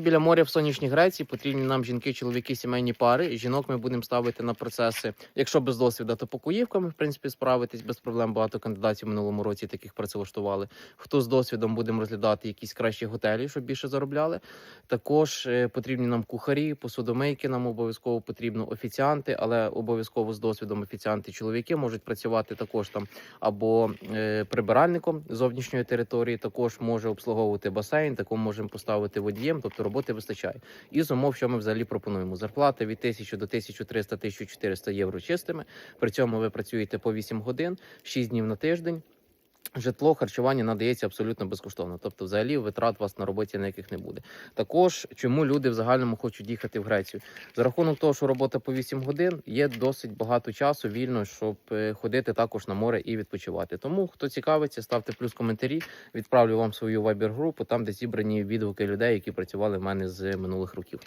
Біля моря в сонячній Греції потрібні нам жінки, чоловіки, сімейні пари. Жінок ми будемо ставити на процеси. Якщо без досвіду, то покоївками, в принципі, справитись без проблем. Багато кандидатів минулому році таких працевлаштували. Хто з досвідом будемо розглядати якісь кращі готелі, щоб більше заробляли. Також е, потрібні нам кухарі, посудомийки. Нам обов'язково потрібно офіціанти, але обов'язково з досвідом офіціанти. Чоловіки можуть працювати також там або е, прибиральником зовнішньої території. Також може обслуговувати басейн. Також можемо поставити водієм. Тобто роботи вистачає. І з умов, що ми взагалі пропонуємо: зарплати від 1000 до 1300 1400 євро чистими. При цьому ви працюєте по 8 годин, 6 днів на тиждень. Житло, харчування надається абсолютно безкоштовно, тобто, взагалі, витрат у вас на роботі ніяких не буде. Також чому люди в загальному хочуть їхати в Грецію? За рахунок того, що робота по 8 годин, є досить багато часу вільно, щоб е, ходити також на море і відпочивати. Тому хто цікавиться, ставте плюс коментарі. Відправлю вам свою вайбер групу, там де зібрані відгуки людей, які працювали в мене з минулих років.